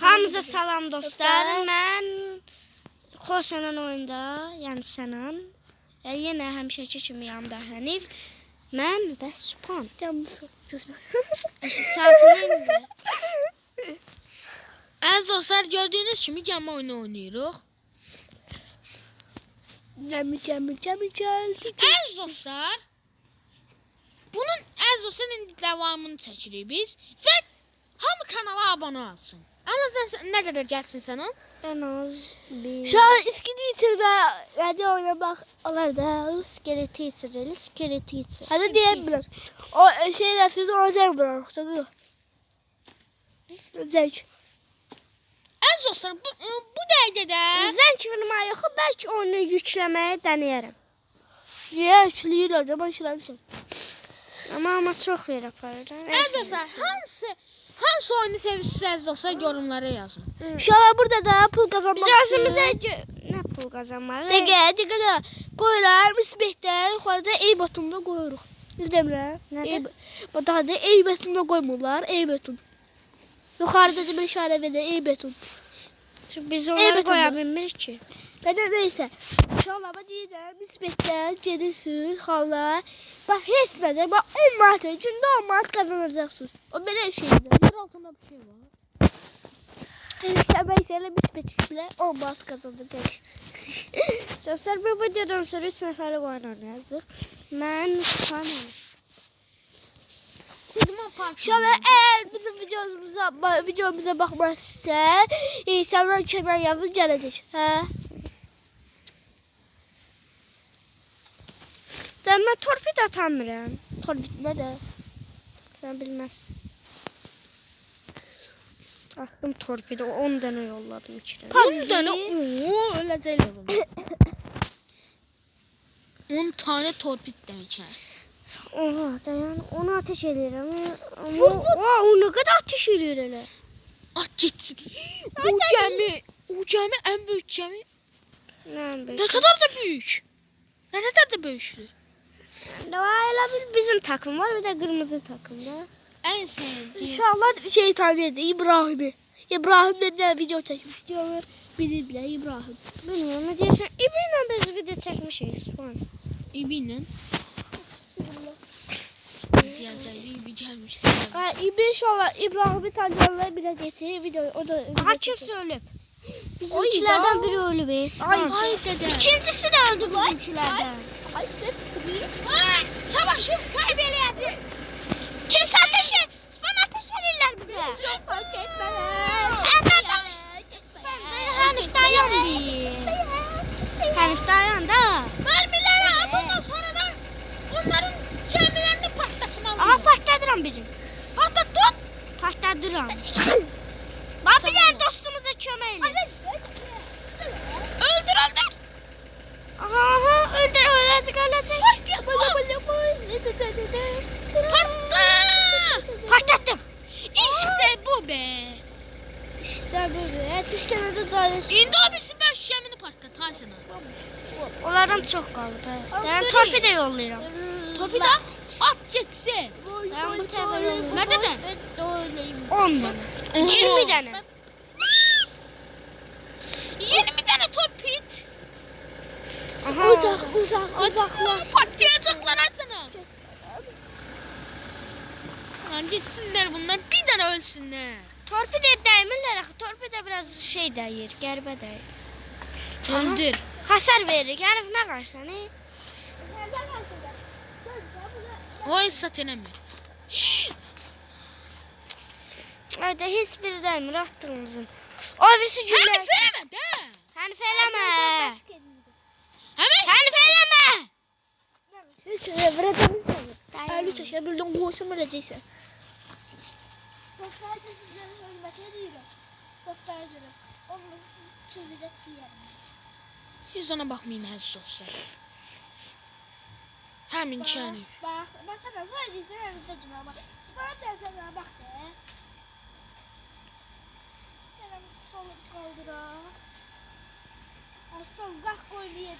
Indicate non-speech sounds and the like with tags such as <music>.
Hamıza salam dostlar. Mən Xosanan oyunda, yəni sənin. E, yenə həmişəki kimi yanımda Hənif. Mən və Supan. Yalnız indi. Əziz dostlar gördüyünüz kimi gəmi oyunu oynayırıq. Gəmi, gəmi, gəmi gəldi. Əziz dostlar bunun əziz dostlar indi davamını çəkirik biz və hamı kanala abunə olsun. Amma sən nə qədər gəlsin sənin? Ən az bir... Şu an eski teacher'da hadi oynamak olar da. Skeleton teacher, elə skeleton teacher. Hadi diyebilirim. O e, şeyler sözü ona zevk bırakır. Tabii. Zevk. Əziz dostlar bu, bu dəqiqədə Zənk vurma yox, bəlkə oyunu yükləməyə dənəyərəm. Niye üçlüyüyle acaba işlemişim. Amma amma çox yer aparır. əziz dostlar hansı hansı oyunu sevirsiniz dostlar yorumlara yazın. An burada da pul kazanmak Biz özümüzə nə pul qazanmalı? Dege, dege de koyular, müsbehte, yukarıda ey betonda koyuyoruz. İzlemle. Nerede? Bu daha da ey betonda koymurlar, ey beton. Yukarıda da bir işare ve de ey beton. Çünki biz onları Evet, qoya bilmirik ki. Ve de neyse. İnşallah ben diyeceğim, müsbehte, cedisi, hala. Bak hiç ne de, bak 10 manat içinde 10 manat kazanacaksınız. O benim şeyimde. Yer altında bir şey var. İşte ben seninle müsbet 10 manat kazandık. Dostlar bu videodan sonra 3 nəfərlik oyun Supanam. Sidman Park. İnşallah eğer bizim videomuza videomuza bakmazsa insanlar kenar yazın gelecek. He. Sən mən torpid atamıram. Torpid ne de? Sən bilməzsən. Atdım torpidi 10 dənə yolladım içinə. Bir tane ooo öyle değil oğlum. <coughs> 10 tane torpid demek yani. Oha, dayan. Onu ateş edirəm. Amma Vur, vur. Oha, o nə qədər ateş edir elə. At gitsin. o gemi, o gemi en büyük. Nə Ne bir. kadar da büyük. Ne kadar da büyüklü. Bil bizim takım var, bir də qırmızı takım da. En sevdiğim. İnşallah şey tanıdı İbrahim'i. İbrahim'le bir video çekmiş diyor. Biri bile İbrahim. Bilmirəm, nə deyəsən. İbrahimlə biz video çəkmişik. Suan. İbi'yle. Diyeceğim İbi gelmişler. Ha, İbi inşallah İbrahim'i tanıyanlar bile geçir video. O da Aha kimsə ölüb. Bizimkilerden biri ölüb. ey, Suan. Ay dede. İkincisi də öldü bizimkilərdən. Ay sen Ay, savaşım kaybeledi. Kimsə ateş et. Suan ateş edirlər bizə. fark etme. Hemen danış. Hənif dayan bir. Hənif dayan da. Mermileri at ondan sonra da onların gemilerini patlatmalı. Aha partladıram birim. patlattın. <coughs> Bir dənə dostumuza kömək eləsin. Öldür öldür. Aha, aha, öldür, öləcək, öləcək. Patla. Partlattım. İşte bu be. İşte böyle. Tüşkene de darısı. İndi birisi ben şu gemini patlat ha sana. Onlardan çox qalıb. hə. Dayan torpid də yollayıram. Torpida at geçse. Ben bu tarafa yollayayım. Ne dedi? 10 dənə. 20 dənə. 20 tane torpid. Aha. Uzak uzak uzaklar. Atma ha sana. Lan gitsinler bunlar bir tane ölsünler. Torpid də dəymirlər axı. Torpid də biraz şey dəyir, qəribə dəyir. Öldür. Hasar verir. Yəni nə qarsan? e? O hesat eləmir. Ayda heç biri dəymir atdığımızın. O birisi güllə. Hənif eləmə də. Hənif eləmə. Hənif eləmə. Sen söyle bırakalım seni. Öyle şaşırdım. Koysam öleceksin. siz ona baxmayın əziz dostlar. Həmin kəni. Bak, ben sana söyleyeceğim evde cuma bak. Bana da sana bak de. Stolu kaldıra. Stol kalk koy diye